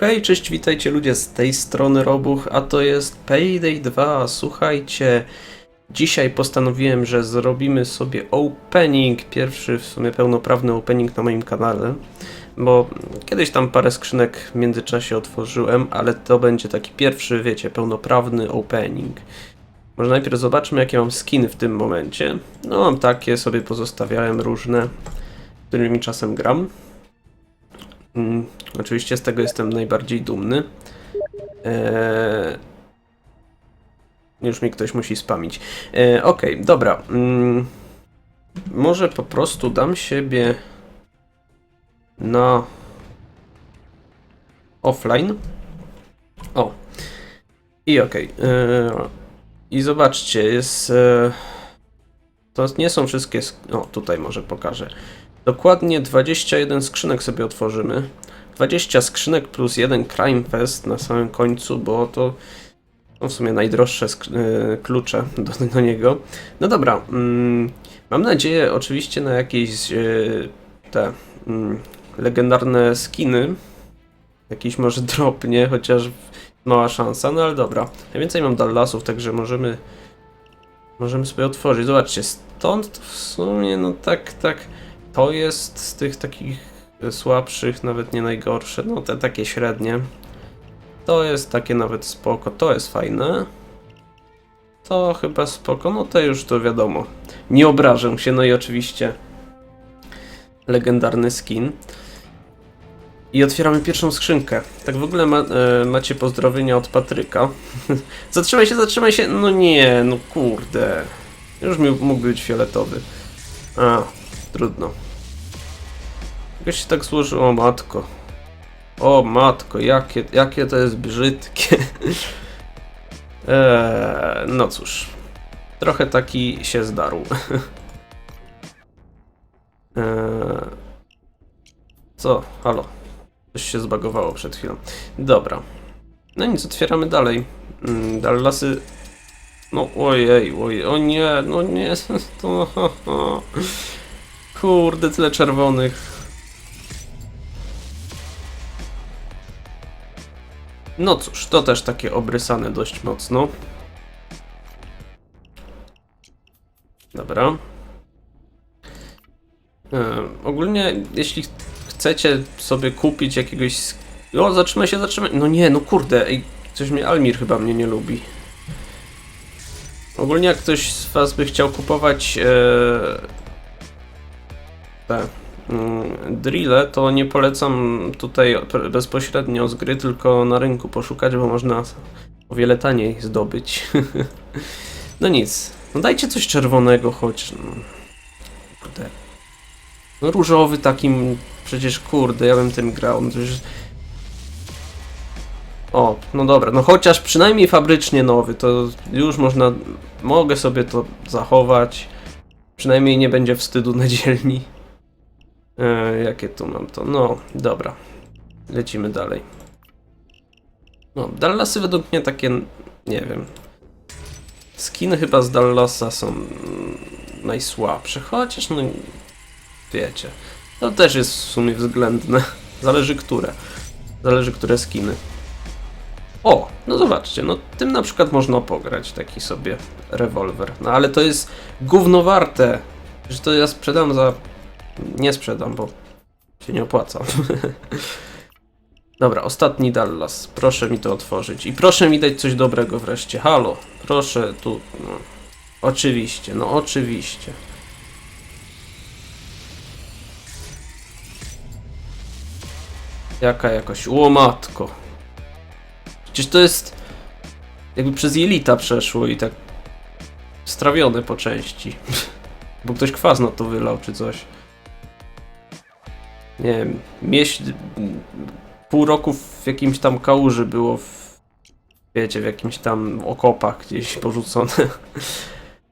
Hej, cześć, witajcie ludzie z tej strony Robuch, a to jest Payday 2. Słuchajcie, dzisiaj postanowiłem, że zrobimy sobie opening, pierwszy w sumie pełnoprawny opening na moim kanale, bo kiedyś tam parę skrzynek w międzyczasie otworzyłem, ale to będzie taki pierwszy, wiecie, pełnoprawny opening. Może najpierw zobaczmy, jakie mam skiny w tym momencie. No, mam takie, sobie pozostawiałem różne, którymi czasem gram. Mm, oczywiście z tego jestem najbardziej dumny. Eee, już mi ktoś musi spamić. Eee, Okej, dobra. Mm, może po prostu dam siebie na offline. O. I okej. Eee, I zobaczcie, jest. E, to nie są wszystkie. O, tutaj może pokażę. Dokładnie 21 skrzynek sobie otworzymy. 20 skrzynek plus jeden Crime Fest na samym końcu, bo to w sumie najdroższe y, klucze do, do niego. No dobra, mm, mam nadzieję oczywiście na jakieś y, te mm, legendarne skiny. Jakiś może dropnie, chociaż mała szansa, no ale dobra. Najwięcej mam Dallasów, także możemy możemy sobie otworzyć. Zobaczcie, stąd w sumie no tak, tak to jest z tych takich słabszych, nawet nie najgorsze, no te takie średnie. To jest takie nawet spoko, to jest fajne. To chyba spoko, no to już to wiadomo. Nie obrażę się, no i oczywiście legendarny skin. I otwieramy pierwszą skrzynkę. Tak w ogóle ma, e, macie pozdrowienia od Patryka. zatrzymaj się, zatrzymaj się. No nie, no kurde. Już mi mógł być fioletowy. A, trudno. Jak się tak złoży, o matko. O matko, jakie, jakie to jest brzydkie. eee, no cóż. Trochę taki się zdarł. eee, co? Halo. Coś się zbagowało przed chwilą. Dobra. No nic, otwieramy dalej. Mm, Dallasy... No ojej, ojej, o nie, no nie, to... Kurde, tyle czerwonych. No cóż, to też takie obrysane dość mocno. Dobra. Ogólnie, jeśli ch- chcecie sobie kupić jakiegoś... sk- O, zatrzymaj się, zatrzymaj... No nie, no kurde, ej, coś mnie... Almir chyba mnie nie lubi. Ogólnie jak ktoś z was by chciał kupować... E, te drille, to nie polecam tutaj bezpośrednio z gry, tylko na rynku poszukać, bo można o wiele taniej zdobyć. no nic, no dajcie coś czerwonego choć. No. Kurde. No różowy takim, przecież kurde, ja bym tym grał. No już... O, no dobra, no chociaż przynajmniej fabrycznie nowy, to już można, mogę sobie to zachować. Przynajmniej nie będzie wstydu na dzielni. E, jakie tu mam to? No, dobra. Lecimy dalej. No, Dallasy według mnie takie, nie wiem. Skiny chyba z Dallasa są najsłabsze, chociaż no wiecie. To też jest w sumie względne. Zależy które. Zależy które skiny. O, no zobaczcie, no tym na przykład można pograć, taki sobie rewolwer. No ale to jest gówno warte, że to ja sprzedam za nie sprzedam, bo się nie opłaca. Dobra, ostatni Dallas. Proszę mi to otworzyć. I proszę mi dać coś dobrego wreszcie. Halo, proszę tu. No. Oczywiście, no oczywiście. Jaka jakoś. O matko. Przecież to jest. Jakby przez jelita przeszło i tak. Strawione po części. Bo ktoś kwas na to wylał czy coś nie wiem, mieś... pół roku w jakimś tam kałuży było w, wiecie, w jakimś tam okopach gdzieś porzucone.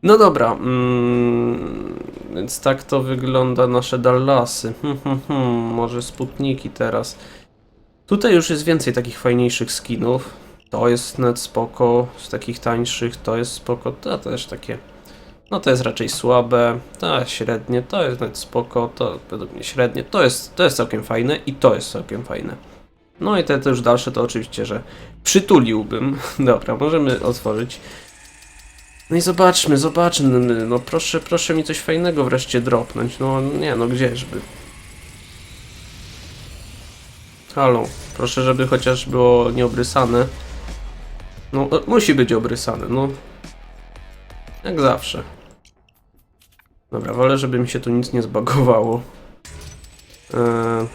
No dobra, mm, więc tak to wygląda nasze Dallasy. Hmm, hmm, hmm, może Sputniki teraz. Tutaj już jest więcej takich fajniejszych skinów. To jest net spoko, z takich tańszych to jest spoko, to też takie no to jest raczej słabe, to średnie, to jest nawet spoko, to według mnie średnie, to jest, to jest całkiem fajne i to jest całkiem fajne. No i te, te już dalsze to oczywiście, że przytuliłbym. Dobra, możemy otworzyć. No i zobaczmy, zobaczmy. No proszę, proszę mi coś fajnego wreszcie dropnąć. No nie, no gdzieżby. Halo, proszę, żeby chociaż było nieobrysane. No, e, musi być obrysane, no. Jak zawsze. Dobra, wolę, żeby mi się tu nic nie zbagowało. Eee...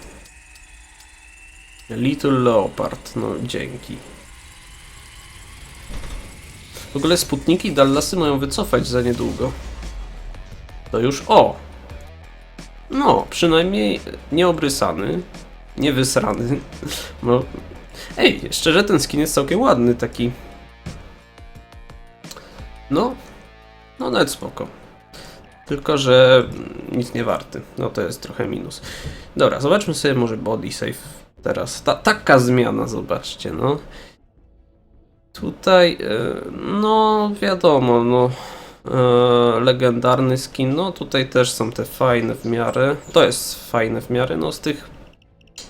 Little Leopard, no dzięki. W ogóle Sputniki Dallasy mają wycofać za niedługo. To już o! No, przynajmniej nieobrysany, niewysrany. No. Ej, szczerze ten skin jest całkiem ładny, taki. No, no nawet spoko. Tylko, że nic nie warty. No to jest trochę minus. Dobra, zobaczmy sobie może body save teraz. Ta, taka zmiana, zobaczcie, no. Tutaj, e, no wiadomo, no. e, Legendarny skin, no tutaj też są te fajne w miarę. To jest fajne w miarę, no z tych,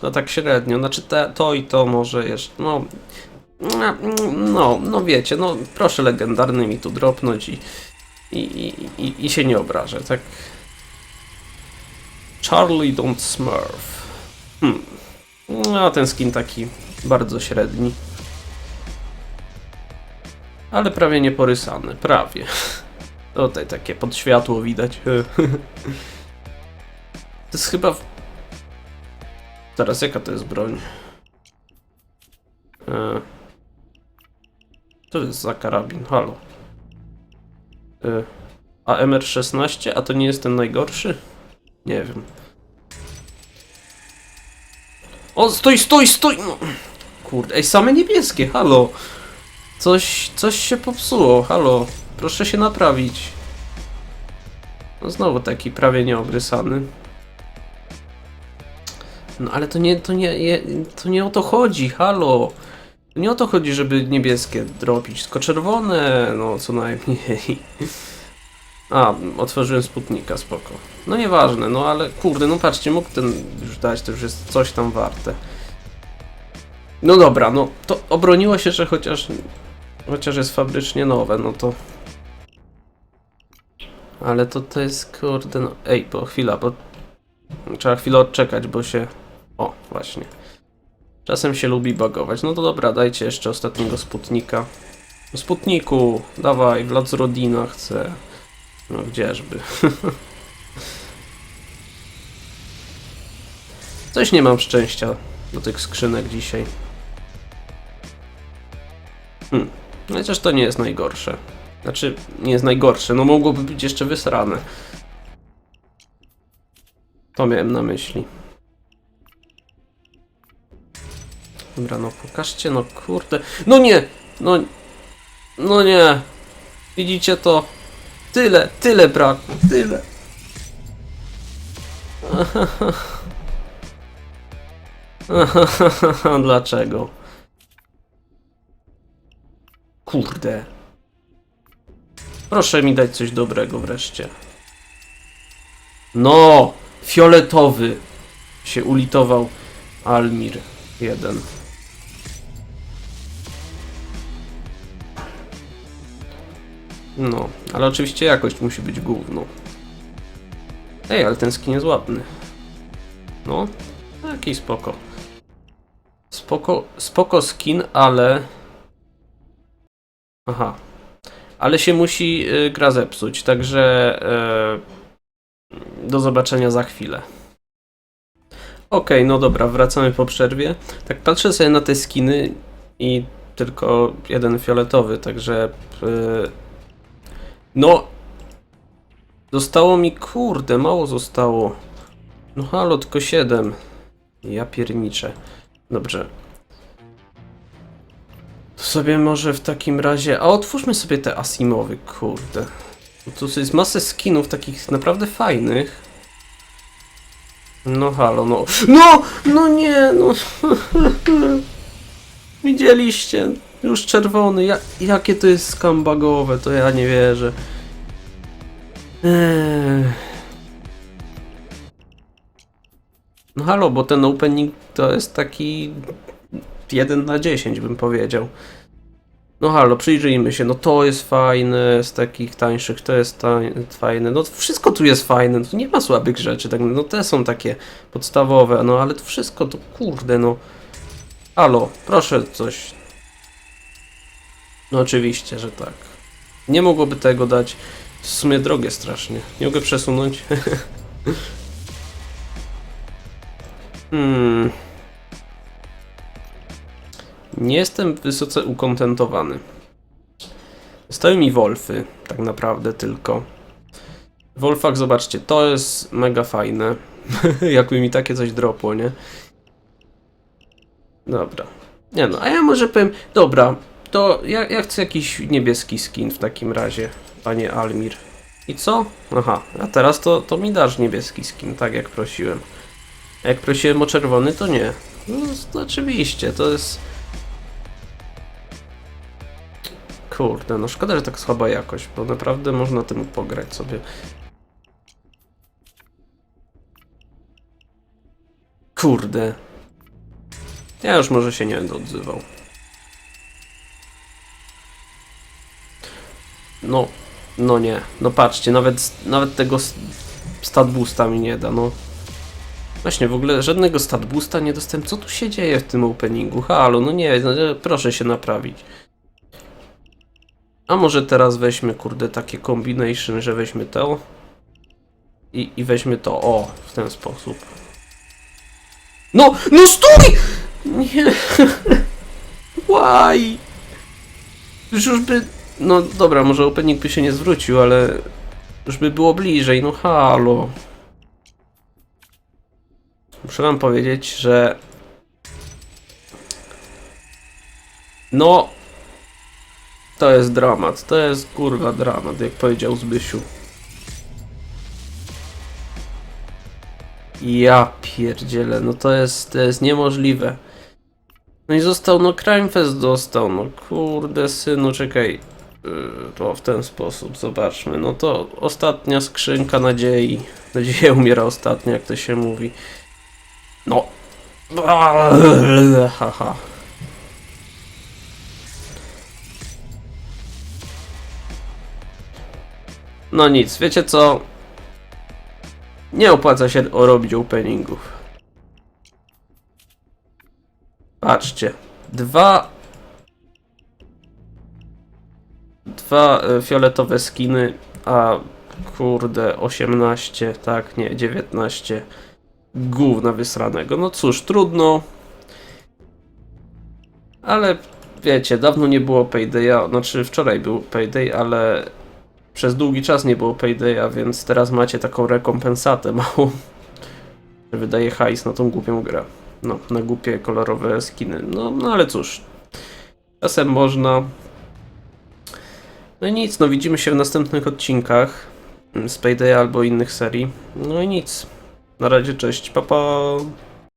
no tak średnio. Znaczy te, to i to może jeszcze, no. No, no wiecie, no proszę legendarny mi tu dropnąć i, i, i, i, się nie obrażę, tak? Charlie Don't Smurf. Hmm. No, ten skin taki bardzo średni. Ale prawie nie porysany, prawie. Tutaj takie pod światło widać. To jest chyba... Teraz jaka to jest broń? E... To jest za karabin, halo. E... A MR16? A to nie jest ten najgorszy? Nie wiem. O, stój, stój, stój! No. Kurde, ej, same niebieskie, halo! Coś, coś się popsuło, halo. Proszę się naprawić. No znowu taki prawie nieobrysany. No ale to nie, to nie, to nie o to chodzi, halo. Nie o to chodzi, żeby niebieskie dropić, tylko czerwone, no co najmniej. A, otworzyłem Sputnika, spoko. No nieważne, no ale kurde, no patrzcie, mógł ten już dać, to już jest coś tam warte. No dobra, no to obroniło się, że chociaż chociaż jest fabrycznie nowe, no to ale to to jest kurde, no ej, bo chwila, bo trzeba chwilę odczekać, bo się o, właśnie. Czasem się lubi bagować. No to dobra, dajcie jeszcze ostatniego Sputnika. Sputniku, dawaj, Vlad z Rodina chce. No gdzieżby. Coś nie mam szczęścia do tych skrzynek dzisiaj. Hmm. Chociaż to nie jest najgorsze. Znaczy, nie jest najgorsze, no mogłoby być jeszcze wysrane. To miałem na myśli. Dobra, no pokażcie, no kurde. No nie! No, no nie! Widzicie to? Tyle, tyle braku, tyle. Dlaczego? Kurde. Proszę mi dać coś dobrego wreszcie. No! Fioletowy się ulitował Almir 1. No, ale oczywiście jakość musi być główną. Ej, ale ten skin jest ładny. No, taki spoko. Spoko, spoko skin, ale... Aha. Ale się musi y, gra zepsuć, także y, do zobaczenia za chwilę. Okej, no dobra, wracamy po przerwie. Tak patrzę sobie na te skiny i tylko jeden fioletowy, także y, no zostało mi kurde, mało zostało. No halo, tylko 7. Ja pierniczę. Dobrze. To sobie może w takim razie. A otwórzmy sobie te Asimowy, kurde. Tu jest masę skinów takich naprawdę fajnych. No halo, no. No! No nie, no. Widzieliście? Już czerwony. Ja, jakie to jest skambagowe, to ja nie wierzę. Eee. No halo, bo ten opening to jest taki 1 na 10 bym powiedział. No halo, przyjrzyjmy się, no to jest fajne z takich tańszych, to jest tań, fajne, no wszystko tu jest fajne, tu nie ma słabych rzeczy, tak, no te są takie podstawowe, no ale to wszystko to kurde, no. Halo, proszę coś. No oczywiście, że tak. Nie mogłoby tego dać. W sumie drogie strasznie. Nie mogę przesunąć. hmm. Nie jestem wysoce ukontentowany. Zostały mi Wolfy, tak naprawdę tylko. W Wolfach, zobaczcie, to jest mega fajne. Jakby mi takie coś dropło, nie? Dobra. Nie no, a ja może powiem... Dobra, to ja, ja chcę jakiś niebieski skin w takim razie, panie Almir. I co? Aha, a teraz to, to mi dasz niebieski skin, tak jak prosiłem. A jak prosiłem o czerwony, to nie. No, to oczywiście, to jest... Kurde, no szkoda, że tak słaba jakość, bo naprawdę można tym pograć sobie. Kurde. Ja już może się nie będę odzywał. No, no nie. No patrzcie, nawet, nawet tego s- stat boosta mi nie da, no. Właśnie, w ogóle żadnego stat boosta nie dostałem. Co tu się dzieje w tym openingu? Halo, no nie, no, nie, proszę się naprawić. A może teraz weźmy, kurde, takie combination, że weźmy to i, i weźmy to, o, w ten sposób. No, no stój! Nie. Why? Już by... No dobra, może opening by się nie zwrócił, ale... Już by było bliżej, no halo. Muszę wam powiedzieć, że... No... To jest dramat, to jest kurwa dramat, jak powiedział Zbysiu. Ja pierdzielę, no to jest, to jest niemożliwe. No i został, no Crime Fest dostał, no kurde synu, czekaj. Yy, To w ten sposób, zobaczmy. No to ostatnia skrzynka nadziei. Nadzieja umiera ostatnia, jak to się mówi. No. Haha. No nic, wiecie co? Nie opłaca się robić openingów. Patrzcie. Dwa. Dwa e, fioletowe skiny, a kurde, 18, tak, nie, 19 gówna wysranego. No cóż, trudno. Ale wiecie, dawno nie było Paydaya, znaczy wczoraj był Payday, ale przez długi czas nie było Paydaya, więc teraz macie taką rekompensatę małą, że wydaje hajs na tą głupią grę. No, na głupie kolorowe skiny. No, no ale cóż. Czasem można. No i nic, no widzimy się w następnych odcinkach z Paydaya albo innych serii. No i nic. Na razie, cześć, papa. Pa.